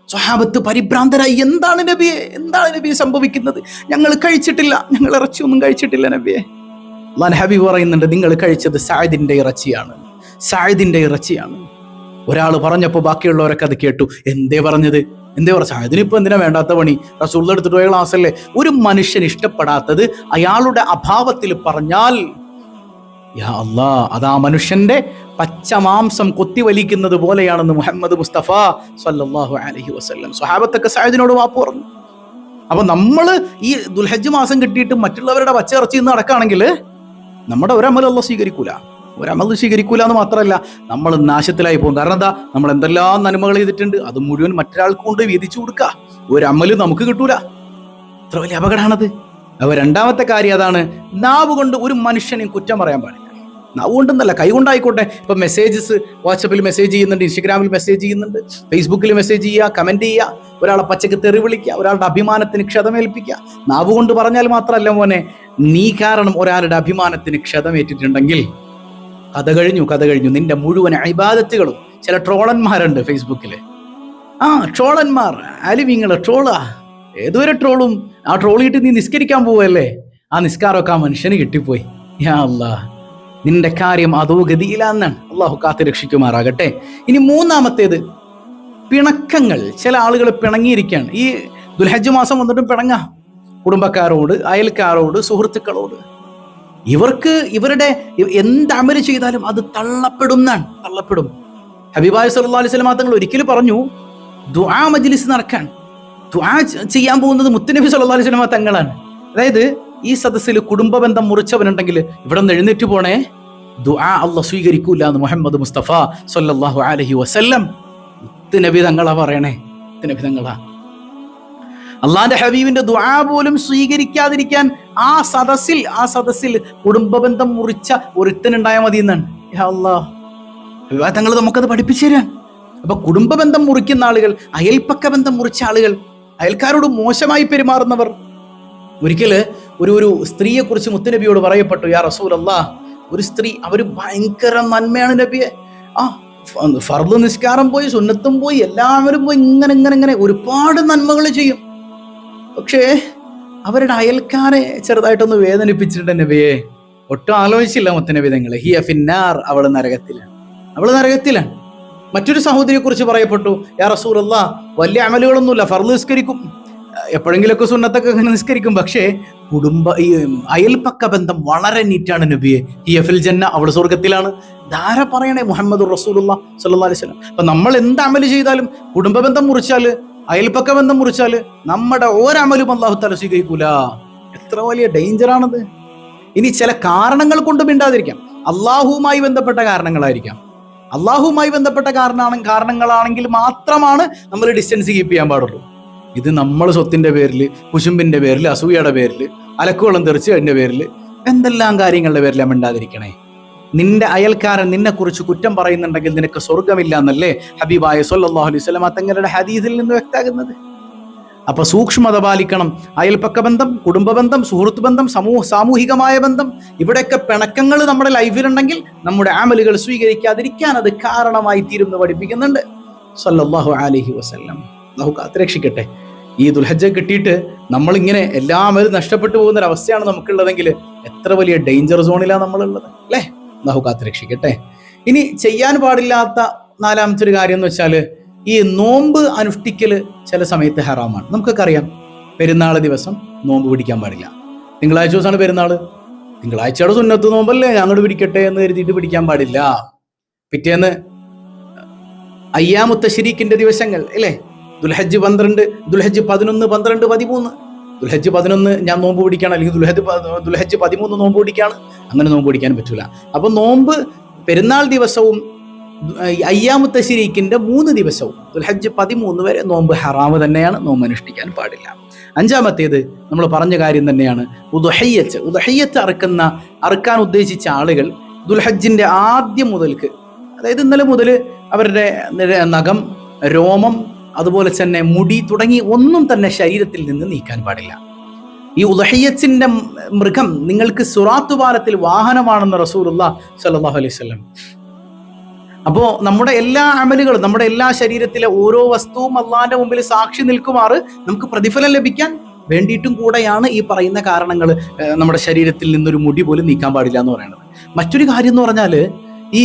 സ്വഹാബത്ത് പരിഭ്രാന്തരായി എന്താണ് നബിയെ? എന്താണ് നബിയെ സംഭവിക്കുന്നത്? ഞങ്ങൾ കഴിച്ചിട്ടില്ല. ഞങ്ങൾ ഇറച്ചിയൊന്നും കഴിച്ചിട്ടില്ല നബിയെ. അള്ളാൻ ഹബി പറയുന്നുണ്ട് നിങ്ങൾ കഴിച്ചത് സായദിന്റെ ഇറച്ചിയാണ്. സായദിന്റെ ഇറച്ചിയാണ്. ഒരാൾ പറഞ്ഞപ്പോൾ ബാക്കിയുള്ളവരൊക്കെ അത് കേട്ടു. എന്തേ പറഞ്ഞത്? എന്തേ പറഞ്ഞു അതിനിപ്പോൾ എന്തിനാ വേണ്ടാത്ത പണി? റസൂൾ എടുത്തിട്ട് പോയ ക്ലാസ് അല്ലേ ഒരു മനുഷ്യൻ ഇഷ്ടപ്പെടാത്തത് അയാളുടെ അഭാവത്തിൽ പറഞ്ഞാൽ യാ അല്ലാ ആ മനുഷ്യന്റെ പച്ചമാംസം കൊത്തിവലിക്കുന്നത് പോലെയാണെന്ന് മുഹമ്മദ് മുസ്തഫ സല്ലല്ലാഹു അലഹി വസല്ലം സ്വഹാബത്തൊക്കെ സായദിനോട് വാപ്പ് പറഞ്ഞു. അപ്പൊ നമ്മൾ ഈ ദുൽഹജ് മാസം കിട്ടിയിട്ട് മറ്റുള്ളവരുടെ പച്ച ഇറച്ചി നിന്ന് നടക്കുകയാണെങ്കിൽ നമ്മുടെ ഒരമൽ അല്ല സ്വീകരിക്കൂല. ഒരമൽ സ്വീകരിക്കൂല എന്ന് മാത്രമല്ല നമ്മൾ നാശത്തിലായി പോകും. കാരണം എന്താ? നമ്മൾ എന്തെല്ലാം നന്മകൾ ചെയ്തിട്ടുണ്ട് അത് മുഴുവൻ മറ്റൊരാൾക്ക് കൊണ്ട് വീതിച്ചു കൊടുക്കുക ഒരമൽ നമുക്ക് കിട്ടൂല. ഇത്ര വലിയ അപകടമാണത്. അപ്പൊ രണ്ടാമത്തെ കാര്യം അതാണ് നാവ് കൊണ്ട് ഒരു മനുഷ്യനെയും കുറ്റം പറയാൻ പാടില്ല. നാവ് കൊണ്ടെന്നല്ല കൈ കൊണ്ടായിക്കോട്ടെ. ഇപ്പൊ മെസ്സേജസ് വാട്സപ്പിൽ മെസ്സേജ് ചെയ്യുന്നുണ്ട് ഇൻസ്റ്റഗ്രാമിൽ മെസ്സേജ് ചെയ്യുന്നുണ്ട് ഫേസ്ബുക്കിൽ മെസ്സേജ് ചെയ്യുക കമന്റ് ചെയ്യുക ഒരാളെ പച്ചക്ക് തെറി വിളിക്കുക ഒരാളുടെ അഭിമാനത്തിന് ക്ഷതമേൽപ്പിക്കുക. നാവ് കൊണ്ട് പറഞ്ഞാൽ മാത്രമല്ല മോനെ നീ കാരണം ഒരാളുടെ അഭിമാനത്തിന് ക്ഷതമേറ്റിട്ടുണ്ടെങ്കിൽ കഥ കഴിഞ്ഞു കഥ കഴിഞ്ഞു. നിന്റെ മുഴുവൻ അഭിബാധത്തുകളും ചില ട്രോളന്മാരുണ്ട് ഫേസ്ബുക്കിൽ ആ ട്രോളന്മാർ അലിവിങ്ങൾ ട്രോളാ. ഏതൊരു ട്രോളും ആ ട്രോളിയിട്ട് നീ നിസ്കരിക്കാൻ പോവല്ലേ? ആ നിസ്കാരമൊക്കെ ആ മനുഷ്യന് കിട്ടിപ്പോയി. യാ അല്ലാ നിന്റെ കാര്യം അതോ ഗതിയിലാന്നാണ്. അള്ളാഹു കാത്ത് രക്ഷിക്കുമാറാകട്ടെ. ഇനി മൂന്നാമത്തേത് പിണക്കങ്ങൾ. ചില ആളുകൾ പിണങ്ങിയിരിക്കുകയാണ്. ഈ ദുൽഹജ്ജ് മാസം വന്നിട്ടും പിണങ്ങാം. കുടുംബക്കാരോട് അയൽക്കാരോട് സുഹൃത്തുക്കളോട്. ഇവർക്ക് ഇവരുടെ എന്ത് അമൽ ചെയ്താലും അത് തള്ളപ്പെടും എന്നാണ്. തള്ളപ്പെടും. ഹബീബായ് സല്ലല്ലാഹു അലൈഹി തങ്ങൾ ഒരിക്കലും പറഞ്ഞു ദുആ മജ്ലിസ് നടക്കാൻ ദുആ ചെയ്യാൻ പോകുന്നത് മുത്തുനബി സല്ലല്ലാഹു അലൈഹി സ്വലമാ തങ്ങളാണ്. അതായത് ഈ സദസ്സിൽ കുടുംബ ബന്ധം മുറിച്ചവനുണ്ടെങ്കിൽ ഇവിടെ നിന്ന് എഴുന്നേറ്റ് പോണേ. ദുആ അല്ല സ്വീകരിക്കൂല എന്ന് മുഹമ്മദ് മുസ്തഫ സല്ലല്ലാഹു അലഹി വസല്ലം മുത്തുനബി തങ്ങളാ പറയണേ. മുത്തുനബി തങ്ങളാ. അള്ളാന്റെ ഹബീബിന്റെ ദ്വാ പോലും സ്വീകരിക്കാതിരിക്കാൻ ആ സദസ്സിൽ ആ സദസ്സിൽ കുടുംബബന്ധം മുറിച്ച ഒരുത്തനുണ്ടായാൽ മതി എന്നാണ് അല്ലാഹ് വിവാഹങ്ങൾ നമുക്കത് പഠിപ്പിച്ചു തരാൻ. അപ്പൊ കുടുംബ ബന്ധം മുറിക്കുന്ന ആളുകൾ അയൽപ്പക്ക ബന്ധം മുറിച്ച ആളുകൾ അയൽക്കാരോട് മോശമായി പെരുമാറുന്നവർ. ഒരിക്കൽ ഒരു ഒരു സ്ത്രീയെ കുറിച്ച് മുത്തുനബിയോട് പറയപ്പെട്ടു യാ റസൂൽ ഒരു സ്ത്രീ അവർ ഭയങ്കര നന്മയാണ് നബിയെ. ആ ഫർദ് നിസ്കാരം പോയി സുന്നത്തും പോയി എല്ലാവരും പോയി ഇങ്ങനെ ഇങ്ങനെ ഇങ്ങനെ ഒരുപാട് നന്മകൾ ചെയ്യും. പക്ഷേ അവരുടെ അയൽക്കാരെ ചെറുതായിട്ടൊന്ന് വേദനിപ്പിച്ചിട്ടുണ്ട് നബിയെ. ഒട്ടും ആലോചിച്ചില്ല മുത്തനബി തങ്ങളെ. ഹി അഫിന്നാർ അവൾ നരകത്തിലാണ്. അവൾ നരകത്തിലാണ്. മറ്റൊരു സഹോദരിയെ കുറിച്ച് പറയപ്പെട്ടു. യാ റസൂൽ വലിയ അമലുകളൊന്നുമില്ല ഫർദ് നിസ്കരിക്കും. എപ്പോഴെങ്കിലൊക്കെ സുന്നത്തൊക്കെ അങ്ങനെ നിസ്കരിക്കും. പക്ഷേ കുടുംബ ഈ അയൽപ്പക്ക ബന്ധം വളരെ നീറ്റാണ് നബിയെ. ഈ എഫിൽ ജന്ന അവൾ സ്വർഗത്തിലാണ് ധാര പറയണേ? മുഹമ്മദ് റസൂലുള്ള അല്ലാ അലൈഹി അപ്പൊ നമ്മൾ എന്ത് അമൽ ചെയ്താലും കുടുംബ ബന്ധം മുറിച്ചാൽ അയൽപ്പക്ക ബന്ധം മുറിച്ചാൽ നമ്മുടെ ഓരമലും അള്ളാഹു തല സ്വീകരിക്കൂല. എത്ര വലിയ ഡേഞ്ചറാണത് ഇനി ചില കാരണങ്ങൾ കൊണ്ട് മിണ്ടാതിരിക്കാം. അള്ളാഹുവുമായി ബന്ധപ്പെട്ട കാരണങ്ങളായിരിക്കാം. അള്ളാഹുവുമായി ബന്ധപ്പെട്ട കാരണമാണ് കാരണങ്ങളാണെങ്കിൽ മാത്രമാണ് നമ്മൾ ഡിസ്റ്റൻസ് കീപ്പ് ചെയ്യാൻ പാടുള്ളൂ. ഇത് നമ്മൾ സ്വത്തിന്റെ പേരിൽ കുശുമ്പിന്റെ പേരിൽ അസൂയയുടെ പേരിൽ അലക്കുവളം തെറിച്ചതിന്റെ പേരിൽ എന്തെല്ലാം കാര്യങ്ങളുടെ പേരിലാണ് മിണ്ടാതിരിക്കണേ? നിന്റെ അയൽക്കാരൻ നിന്നെ കുറിച്ച് കുറ്റം പറയുന്നുണ്ടെങ്കിൽ നിനക്ക് സ്വർഗമില്ല എന്നല്ലേ ഹബീബായ സല്ലല്ലാഹു അലൈഹി വസല്ലമ തങ്ങളുടെ ഹദീസിൽ നിന്ന് വ്യക്തമാകുന്നത്? അപ്പൊ സൂക്ഷ്മത പാലിക്കണം. അയൽപ്പക്ക ബന്ധം കുടുംബ ബന്ധം സുഹൃത്ത് ബന്ധം സമൂഹ സാമൂഹികമായ ബന്ധം ഇവിടെയൊക്കെ പിണക്കങ്ങൾ നമ്മുടെ ലൈഫിലുണ്ടെങ്കിൽ നമ്മുടെ ആമലുകൾ സ്വീകരിക്കാതിരിക്കാൻ അത് കാരണമായി തീരുമെന്ന് പഠിപ്പിക്കുന്നുണ്ട്. സല്ലല്ലാഹു അലഹി വസല്ലം. അള്ളാഹു കാത്തുരക്ഷിക്കട്ടെ. ഈ ദുൽഹജ്ജ കിട്ടിയിട്ട് നമ്മളിങ്ങനെ എല്ലാം അമലും നഷ്ടപ്പെട്ടു പോകുന്ന ഒരു അവസ്ഥയാണ് നമുക്കുള്ളതെങ്കിൽ എത്ര വലിയ ഡേഞ്ചർ സോണിലാണ് നമ്മളുള്ളത് അല്ലേ? അള്ളാഹു കാത്തുരക്ഷിക്കട്ടെ. ഇനി ചെയ്യാൻ പാടില്ലാത്ത നാലാമത്തെ ഒരു കാര്യം എന്ന് വെച്ചാൽ ഈ നോമ്പ് അനുഷ്ഠിക്കൽ ചില സമയത്ത് ഹറാമാണ്. നമുക്കൊക്കെ അറിയാം പെരുന്നാൾ ദിവസം നോമ്പ് പിടിക്കാൻ പാടില്ല. തിങ്കളാഴ്ച ദിവസമാണ് പെരുന്നാൾ തിങ്കളാഴ്ചയുടെ സുന്നത്ത് നോമ്പല്ലേ ഞങ്ങൾ പിടിക്കട്ടെ എന്ന് കരുതിയിട്ട് പിടിക്കാൻ പാടില്ല. പിറ്റേന്ന് അയ്യാമുത്ത ശരീക്കിന്റെ ദിവസങ്ങൾ അല്ലേ? ദുൽഹജ്ജ് പന്ത്രണ്ട് ദുൽഹജ്ജ് പതിനൊന്ന് പന്ത്രണ്ട് പതിമൂന്ന്. ദുൽഹജ്ജ് പതിനൊന്ന് ഞാൻ നോമ്പ് പിടിക്കണം അല്ലെങ്കിൽ ദുൽഹജ് ദുൽഹജ്ജ് പതിമൂന്ന് നോമ്പ് പിടിക്കാണ് അങ്ങനെ നോമ്പ് പിടിക്കാൻ പറ്റൂല. അപ്പൊ നോമ്പ് പെരുന്നാൾ ദിവസവും അയ്യാമു ശരീക്കിന്റെ മൂന്ന് ദിവസവും ദുൽഹജ്ജ് പതിമൂന്ന് വരെ നോമ്പ് ഹറാമ് തന്നെയാണ് നോമ്പ് അനുഷ്ഠിക്കാൻ പാടില്ല. അഞ്ചാമത്തേത് നമ്മൾ പറഞ്ഞ കാര്യം തന്നെയാണ് ഉദുഹയ്യത്ത്. ഉദുഹയ്യത്ത് അറക്കുന്ന അറക്കാൻ ഉദ്ദേശിച്ച ആളുകൾ ദുൽഹജ്ജിന്റെ ആദ്യം മുതൽക്ക് അതായത് ഇന്നലെ മുതൽ അവരുടെ നഖം രോമം അതുപോലെ തന്നെ മുടി തുടങ്ങി ഒന്നും തന്നെ ശരീരത്തിൽ നിന്ന് നീക്കാൻ പാടില്ല. ഈ ഉദഹയ്യത്തിന്റെ മൃഗം നിങ്ങൾക്ക് സുറാത്തു പാലത്തിൽ വാഹനമാണെന്ന് റസൂലുള്ള സല്ലല്ലാഹു അലൈഹി വസല്ലം. അപ്പോ നമ്മുടെ എല്ലാ അമലുകളും നമ്മുടെ എല്ലാ ശരീരത്തിലെ ഓരോ വസ്തുവും അള്ളാന്റെ മുമ്പിൽ സാക്ഷി നിൽക്കുമാറ് നമുക്ക് പ്രതിഫലം ലഭിക്കാൻ വേണ്ടിയിട്ടും കൂടെയാണ് ഈ പറയുന്ന കാരണങ്ങൾ നമ്മുടെ ശരീരത്തിൽ നിന്നൊരു മുടി പോലും നീക്കാൻ പാടില്ല എന്ന് പറയുന്നത്. മറ്റൊരു കാര്യം എന്ന് പറഞ്ഞാൽ ഈ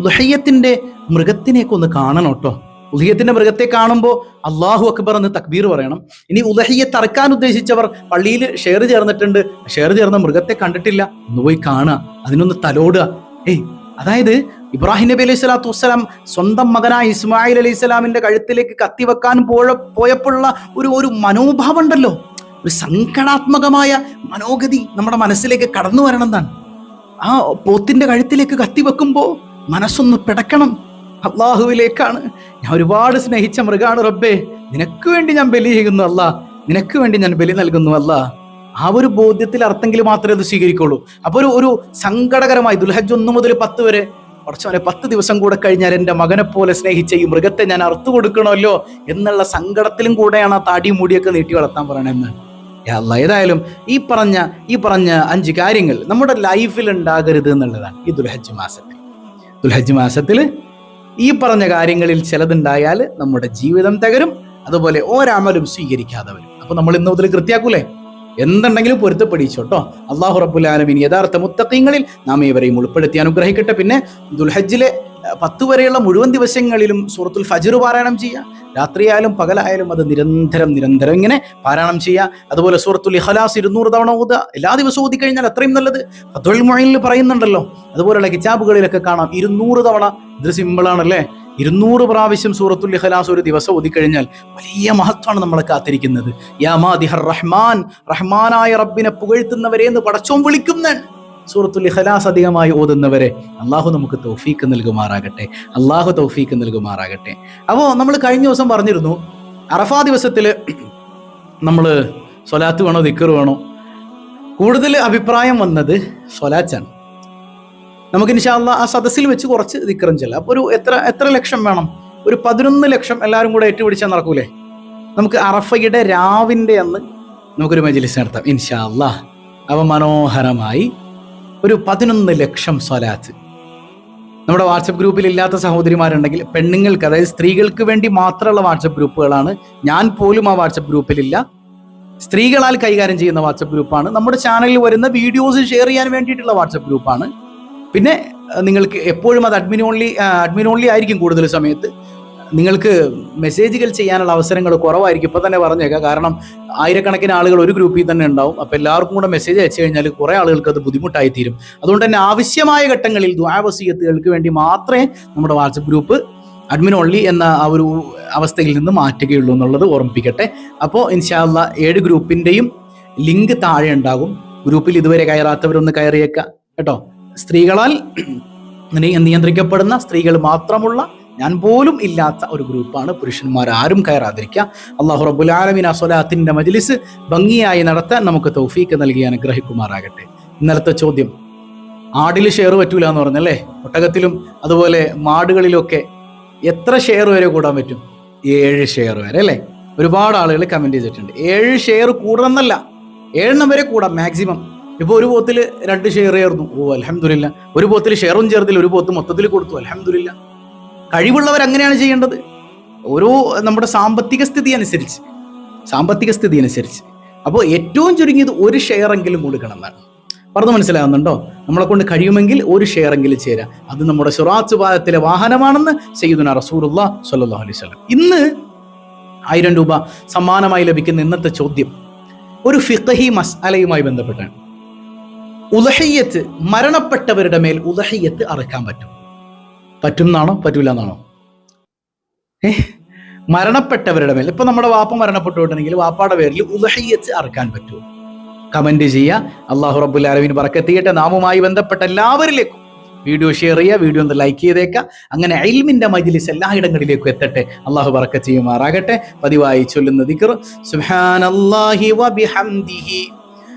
ഉദഹയ്യത്തിന്റെ മൃഗത്തിനെയൊക്കെ ഒന്ന് കാണണം കേട്ടോ. ഉദഹയ്യത്തിന്റെ മൃഗത്തെ കാണുമ്പോൾ അള്ളാഹു അക്ബർ എന്ന് തക്ബീർ പറയണം. ഇനി ഉദഹിയെ തറക്കാൻ ഉദ്ദേശിച്ചവർ പള്ളിയിൽ ഷെയർ ചേർന്നിട്ടുണ്ട്. ഷെയർ ചേർന്ന മൃഗത്തെ കണ്ടിട്ടില്ല. ഒന്ന് പോയി കാണുക. അതിനൊന്ന് തലോടുക. ഏയ് അതായത് ഇബ്രാഹിം നബി അലൈഹി സ്വലാത്തു വസ്സലാം സ്വന്തം മകനായ ഇസ്മായിൽ അലൈഹി സ്വലാമിന്റെ കഴുത്തിലേക്ക് കത്തിവെക്കാൻ പോയ പോയപ്പോഴുള്ള ഒരു ഒരു മനോഭാവം ഉണ്ടല്ലോ. ഒരു സങ്കടാത്മകമായ മനോഗതി നമ്മുടെ മനസ്സിലേക്ക് കടന്നു വരണം എന്നാണ്. ആ പോത്തിന്റെ കഴുത്തിലേക്ക് കത്തി വെക്കുമ്പോൾ മനസ്സൊന്ന് പിടക്കണം. അള്ളാഹുവിലേക്കാണ്. ഞാൻ ഒരുപാട് സ്നേഹിച്ച മൃഗാണ് റബ്ബേ. നിനക്ക് വേണ്ടി ഞാൻ ബലി ചെയ്യുന്നു അല്ല. നിനക്ക് വേണ്ടി ഞാൻ ബലി നൽകുന്നു അല്ല. ആ ഒരു ബോധ്യത്തിൽ അർത്ഥമെങ്കിൽ മാത്രമേ അത് സ്വീകരിക്കുള്ളൂ. അപ്പോൾ ഒരു ഒരു സങ്കടകരമായി ദുൽഹജ് ഒന്ന് മുതൽ പത്ത് വരെ കുറച്ചവനെ പത്ത് ദിവസം കൂടെ കഴിഞ്ഞാൽ എന്റെ മകനെ പോലെ സ്നേഹിച്ച ഈ മൃഗത്തെ ഞാൻ അറുത്തു കൊടുക്കണമല്ലോ എന്നുള്ള സങ്കടത്തിലും കൂടെയാണ് ആ താടി മുടിയൊക്കെ നീട്ടി വളർത്താൻ പറയണമെന്ന് അല്ല ഏതായാലും ഈ പറഞ്ഞ ഈ പറഞ്ഞ അഞ്ച് കാര്യങ്ങൾ നമ്മുടെ ലൈഫിൽ ഉണ്ടാകരുത് എന്നുള്ളതാണ് ഈ ദുൽഹജ് മാസത്തിൽ. ദുൽഹജ് മാസത്തിൽ ഈ പറഞ്ഞ കാര്യങ്ങളിൽ ചിലതുണ്ടായാൽ നമ്മുടെ ജീവിതം തകരും. അതുപോലെ ഒരാമലും സ്വീകരിക്കാതെ വരും അപ്പൊ നമ്മൾ ഇന്ന് മുതൽ കൃത്യാക്കൂലേ? എന്തുണ്ടെങ്കിലും പൊരുത്തപ്പെടിച്ചോട്ടോ അള്ളാഹു റബുലാലമിൻ യഥാർത്ഥ മുത്തക്കിങ്ങളിൽ നാം ഇവരെയും ഉൾപ്പെടുത്തി അനുഗ്രഹിക്കട്ടെ. പിന്നെ ദുൽഹജ്ജിലെ പത്ത് വരെയുള്ള മുഴുവൻ ദിവസങ്ങളിലും സൂറത്തുൽ ഫജർ പാരായണം ചെയ്യുക. രാത്രിയായാലും പകലായാലും അത് നിരന്തരം നിരന്തരം ഇങ്ങനെ പാരായണം ചെയ്യുക. അതുപോലെ സൂറത്തുൽ ഇഖലാസ് ഇരുന്നൂറ് തവണ ഓതുക. എല്ലാ ദിവസവും ഓതി കഴിഞ്ഞാൽ അത്രയും നല്ലത്. ഫത്തുൽ മുഴയിൽ പറയുന്നുണ്ടല്ലോ. അതുപോലെയുള്ള കിതാബുകളിലൊക്കെ കാണാം. ഇരുന്നൂറ് തവണ ഇത് സിമ്പിളാണല്ലേ ഇരുന്നൂറ് പ്രാവശ്യം സൂറത്തുൽ ഇഖലാസ് ഒരു ദിവസം ഓതിക്കഴിഞ്ഞാൽ വലിയ മഹത്വമാണ് നമ്മളെ കാത്തിരിക്കുന്നത്. യാമാദിഹർ റഹ്മാൻ റഹ്മാനായ റബ്ബിനെ പുകഴ്ത്തുന്നവരെ എന്ന് പടച്ചോം വിളിക്കുന്ന സൂറത്തുൽ ഇഖലാസ് അധികമായി ഓതുന്നവരെ അള്ളാഹു നമുക്ക് തൗഫീക്ക് നൽകുമാറാകട്ടെ. അള്ളാഹു തൗഫീക്ക് നൽകുമാറാകട്ടെ. അപ്പോൾ നമ്മൾ കഴിഞ്ഞ ദിവസം പറഞ്ഞിരുന്നു അറഫാ ദിവസത്തിൽ നമ്മൾ സ്വലാത്ത് വേണോ ദിക്കർ വേണോ? കൂടുതൽ അഭിപ്രായം വന്നത് സ്വലാച്ചാണ്. നമുക്ക് ഇൻഷാല്ല ആ സദസ്സിൽ വെച്ച് കുറച്ച് ദിക്കറും ചെല്ലാം അപ്പോൾ ഒരു എത്ര എത്ര ലക്ഷം വേണം? ഒരു പതിനൊന്ന് ലക്ഷം എല്ലാവരും കൂടെ ഏറ്റുപിടിച്ചാൽ നടക്കൂലേ? നമുക്ക് അറഫയുടെ രാവിന്റെ അന്ന് നമുക്കൊരു മജ്ലിസ് നടത്താം ഇൻഷാല്ല അവ മനോഹരമായി ഒരു പതിനൊന്ന് ലക്ഷം സ്വലാത്ത്. നമ്മുടെ വാട്സപ്പ് ഗ്രൂപ്പിൽ ഇല്ലാത്ത സഹോദരിമാരുണ്ടെങ്കിൽ പെണ്ണുങ്ങൾക്ക് അതായത് സ്ത്രീകൾക്ക് വേണ്ടി മാത്രമുള്ള വാട്സപ്പ് ഗ്രൂപ്പുകളാണ്. ഞാൻ പോലും ആ വാട്സപ്പ് ഗ്രൂപ്പിലില്ല. സ്ത്രീകളാൽ കൈകാര്യം ചെയ്യുന്ന വാട്സപ്പ് ഗ്രൂപ്പാണ്. നമ്മുടെ ചാനലിൽ വരുന്ന വീഡിയോസ് ഷെയർ ചെയ്യാൻ വേണ്ടിയിട്ടുള്ള വാട്സപ്പ് ഗ്രൂപ്പാണ്. പിന്നെ നിങ്ങൾക്ക് എപ്പോഴും അത് അഡ്മിൻ ഓൺലി അഡ്മിൻ ഓൺലി ആയിരിക്കും കൂടുതൽ സമയത്ത്. നിങ്ങൾക്ക് മെസ്സേജുകൾ ചെയ്യാനുള്ള അവസരങ്ങൾ കുറവായിരിക്കും. ഇപ്പൊ തന്നെ പറഞ്ഞേക്കാം. കാരണം ആയിരക്കണക്കിന് ആളുകൾ ഒരു ഗ്രൂപ്പിൽ തന്നെ ഉണ്ടാവും. അപ്പോൾ എല്ലാവർക്കും കൂടെ മെസ്സേജ് അയച്ചു കഴിഞ്ഞാൽ കുറേ ആളുകൾക്ക് അത് ബുദ്ധിമുട്ടായി തീരും അതുകൊണ്ട് തന്നെ ആവശ്യമായ ഘട്ടങ്ങളിൽ ദ്വാവസീയത്തുകൾക്ക് വേണ്ടി മാത്രമേ നമ്മുടെ വാട്സപ്പ് ഗ്രൂപ്പ് അഡ്മിൻ ഓൺലി എന്ന ആ ഒരു അവസ്ഥയിൽ നിന്ന് മാറ്റുകയുള്ളൂ എന്നുള്ളത് ഓർമ്മിപ്പിക്കട്ടെ. അപ്പോൾ ഇൻഷാല്ല ഏഴ് ഗ്രൂപ്പിന്റെയും ലിങ്ക് താഴെ ഉണ്ടാകും. ഗ്രൂപ്പിൽ ഇതുവരെ കയറാത്തവരൊന്ന് കയറിയേക്കാം. കേട്ടോ? സ്ത്രീകളാൽ നിയന്ത്രിക്കപ്പെടുന്ന സ്ത്രീകൾ മാത്രമുള്ള ഞാൻ പോലും ഇല്ലാത്ത ഒരു ഗ്രൂപ്പാണ് പുരുഷന്മാർ. ആരും കയറാതിരിക്കുക. അള്ളാഹു റബ്ബുൽ ആലമീൻ ആ മജ്ലിസ് ഭംഗിയായി നടത്താൻ നമുക്ക് തൗഫീക്ക് നൽകി അനുഗ്രഹിക്കുമാറാകട്ടെ. ഇന്നലത്തെ ചോദ്യം ആടിൽ ഷെയർ പറ്റൂല എന്ന് പറഞ്ഞല്ലേ? ഒട്ടകത്തിലും അതുപോലെ മാടുകളിലൊക്കെ എത്ര ഷെയർ വരെ കൂടാൻ പറ്റും? ഏഴ് ഷെയർ വരെ അല്ലേ? ഒരുപാട് ആളുകൾ കമന്റ് ചെയ്തിട്ടുണ്ട്. ഏഴ് ഷെയർ കൂടണമെന്നല്ല ഏഴെണ്ണം വരെ കൂടാം മാക്സിമം ഇപ്പൊ ഒരു പോത്തിൽ രണ്ട് ഷെയർ ചേർന്നു ഓ അലഹമില്ല ഒരു പോത്തിൽ ഷെയറും ചേർത്തില്ല ഒരു പോത്ത് മൊത്തത്തിൽ കൊടുത്തു. അലഹമില്ല കഴിവുള്ളവർ അങ്ങനെയാണ് ചെയ്യേണ്ടത്. ഓരോ നമ്മുടെ സാമ്പത്തിക സ്ഥിതി അനുസരിച്ച്. സാമ്പത്തിക സ്ഥിതി അനുസരിച്ച്. അപ്പോൾ ഏറ്റവും ചുരുങ്ങിയത് ഒരു ഷെയർ എങ്കിലും കൊടുക്കണം എന്നാണ്. പറഞ്ഞു മനസ്സിലാകുന്നുണ്ടോ? നമ്മളെ കൊണ്ട് കഴിയുമെങ്കിൽ ഒരു ഷെയർ എങ്കിലും ചേരാം. അത് നമ്മുടെ സുറാത്ത് പാദത്തിലെ വാഹനമാണെന്ന് സയ്യിദുന റസൂറുള്ള സല്ലാ അലൈഹി വസല്ലം. ഇന്ന് ആയിരം രൂപ സമ്മാനമായി ലഭിക്കുന്ന ഇന്നത്തെ ചോദ്യം ഒരു ഫിഖഹി മസ്അലയുമായി ബന്ധപ്പെട്ടാണ്. ഉലഹയ്യത്ത് മരണപ്പെട്ടവരുടെ മേൽ ഉദഹയ്യത്ത് അറക്കാൻ പറ്റും. പറ്റും എന്നാണോ പറ്റൂല എന്നാണോ ഏ? മരണപ്പെട്ടവരുടെ മേൽ. ഇപ്പൊ നമ്മുടെ വാപ്പ മരണപ്പെട്ടുണ്ടെങ്കിൽ വാപ്പാടെ പേരിൽ ഉദഹയ്യത്ത് അറക്കാൻ പറ്റുമോ? കമന്റ് ചെയ്യുക. അള്ളാഹു റബ്ബുൽ അലവിന് പറക്കെത്തിയിട്ട് നാമുമായി ബന്ധപ്പെട്ട എല്ലാവരിലേക്കും വീഡിയോ ഷെയർ ചെയ്യുക. വീഡിയോ ഒന്ന് ലൈക്ക് ചെയ്തേക്കുക. അങ്ങനെ അയിൽമിന്റെ മജ്ലിസ് എല്ലായിടങ്ങളിലേക്കും എത്തട്ടെ. അള്ളാഹു പറക്ക ചെയ്യുമാറാകട്ടെ. പതിവായി ചൊല്ലുന്ന ദിക്ർ. സുബ്ഹാനല്ലാഹി വബിഹംദിഹി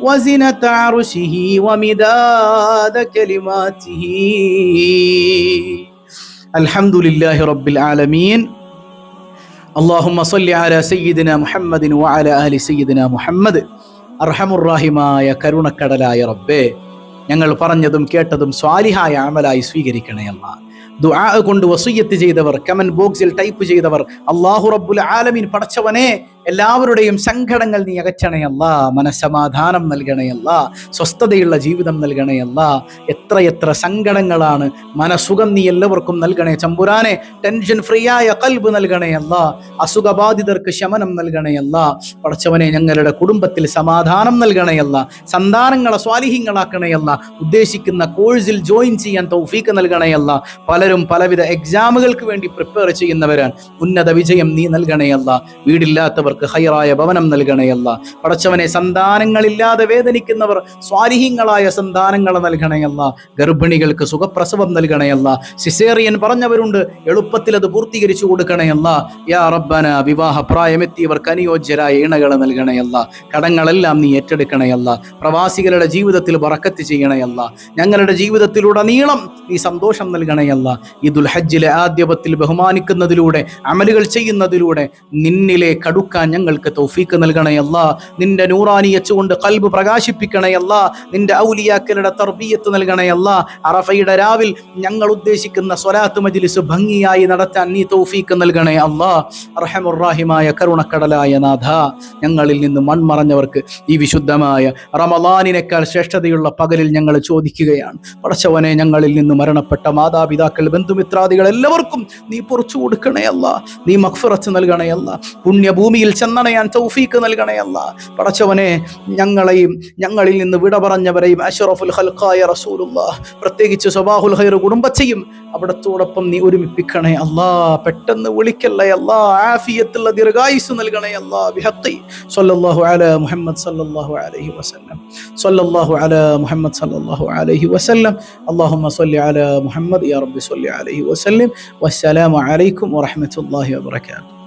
وزنة عرشه ومداد كلماته الحمد لله رب العالمين اللهم صل على سيدنا محمد وعلى آل سيدنا محمد അർഹമുറാഹിമായ കരുണക്കടലായ റബ്ബേ ഞങ്ങൾ പറഞ്ഞതും കേട്ടതും സ്വാലിഹായ അമലായി സ്വീകരിക്കണേ അല്ല ദുആ കൊണ്ട് വസൂയത്ത് ചെയ്തവർ കമന്റ് ബോക്സിൽ ടൈപ്പ് ചെയ്തവർ അള്ളാഹു റബ്ബുൽ ആലമീൻ പടച്ചവനെ എല്ലാവരുടെയും സങ്കടങ്ങൾ നീ അകറ്റണയല്ല മനസ്സമാധാനം നൽകണയല്ല സ്വസ്ഥതയുള്ള ജീവിതം നൽകണയല്ല. എത്രയെത്ര സങ്കടങ്ങളാണ് മനസുഖം നീ എല്ലാവർക്കും നൽകണേ. ചമ്പുരാനെ ടെൻഷൻ ഫ്രീ ആയ കൽബ് നൽകണയല്ല അസുഖബാധിതർക്ക് ശമനം നൽകണയല്ല. പടച്ചവനെ ഞങ്ങളുടെ കുടുംബത്തിൽ സമാധാനം നൽകണയല്ല സന്താനങ്ങളെ സ്വാലിഹ്യങ്ങളാക്കണയല്ല ഉദ്ദേശിക്കുന്ന കോഴ്സിൽ ജോയിൻ ചെയ്യാൻ തൗഫീക്ക് നൽകണയല്ല. പലരും പലവിധ എക്സാമുകൾക്ക് വേണ്ടി പ്രിപ്പയർ ചെയ്യുന്നവരാണ്. ഉന്നത വിജയം നീ നൽകണയല്ല. വീടില്ലാത്തവർക്ക് ഹൈറായ ഭവനം നൽകണയല്ല പടച്ചവനെ സന്താനങ്ങളില്ലാതെ വേദനിക്കുന്നവർ സ്വാരിഹ്യങ്ങളായ സന്താനങ്ങൾ നൽകണയല്ല ഗർഭിണികൾക്ക് സുഖപ്രസവം നൽകണയല്ല സിസേറിയൻ പറഞ്ഞവരുണ്ട് എളുപ്പത്തിൽ അത് പൂർത്തീകരിച്ചു കൊടുക്കണയല്ല യാ റബ്ബന വിവാഹ പ്രായമെത്തിയവർക്ക് അനുയോജ്യരായ ഇണകൾ നൽകണയല്ല കടങ്ങളെല്ലാം നീ ഏറ്റെടുക്കണയല്ല പ്രവാസികളുടെ ജീവിതത്തിൽ വറക്കത്ത് ചെയ്യണയല്ല ഞങ്ങളുടെ ജീവിതത്തിലുടനീളം നീ സന്തോഷം നൽകണയല്ല ഈദുൽ ഹജ്ജിലെ ആദ്യപത്തിൽ ബഹുമാനിക്കുന്നതിലൂടെ അമലുകൾ ചെയ്യുന്നതിലൂടെ നിന്നിലെ കടുക്കാൻ ഞങ്ങൾക്ക് തൗഫീക്ക് നൽകണയല്ല നിന്റെ നൂറാനി അച്ചുകൊണ്ട് കൽബ് പ്രകാശിപ്പിക്കണയല്ല നിന്റെ ഔലിയാക്കളുടെ തർബീയത്ത് നൽകണയല്ല അറഫയുടെ രാവിൽ ഞങ്ങൾ ഉദ്ദേശിക്കുന്ന സ്വലാത്ത് മജിലിസ് ഭംഗിയായി നടത്താൻ നീ തൗഫീക്ക് നൽകണേ റഹമുറാഹിമായ കരുണക്കടലായ നാഥ ഞങ്ങളിൽ നിന്ന് മൺമറഞ്ഞവർക്ക് ഈ വിശുദ്ധമായ റമലാനിനേക്കാൾ ശ്രേഷ്ഠതയുള്ള പകലിൽ ഞങ്ങൾ ചോദിക്കുകയാണ്. പടച്ചവനെ ഞങ്ങളിൽ നിന്ന് മരണപ്പെട്ട മാതാപിതാക്കൾ ബന്ധുമിത്രാദികൾ എല്ലാവർക്കും നീ പൊറിച്ചു കൊടുക്കണേ അല്ല. നീ മഖ്ഫിറത്ത് നൽകണേ അല്ല. പുണ്യഭൂമിയിൽ ചെന്നണയാൻ തൗഫീക്ക് നൽകണയല്ല പടച്ചവനെ ഞങ്ങളെയും ഞങ്ങളിൽ നിന്ന് വിട പറഞ്ഞവരെയും അഷറഫുൽ ഹൽഖായ റസൂലുള്ള പ്രത്യേകിച്ച് സബാഹുൽ ഹൈർ കുടുംബത്തെയും അവിടത്തോടൊപ്പം നീ ഒരുമിപ്പിക്കണേ അല്ലാ. പെട്ടെന്ന് വിളിക്കല്ലേ അല്ലാ. ആഫിയത്തുള്ള ദീർഘായുസ് നൽകണേ അല്ലാ. ബിഹത്തി സല്ലല്ലാഹു അല മുഹമ്മദ് സല്ലല്ലാഹു അലൈഹി വസല്ലം. സല്ലല്ലാഹു അല മുഹമ്മദ് സല്ലല്ലാഹു അലൈഹി വസല്ലം. അല്ലാഹുമ്മ സല്ലി അല മുഹമ്മദ് യാ റബ്ബി സല്ലി അലൈഹി വസല്ലം. വസ്സലാമു അലൈക്കും വറഹ്മത്തുള്ളാഹി വബറകാതുഹു.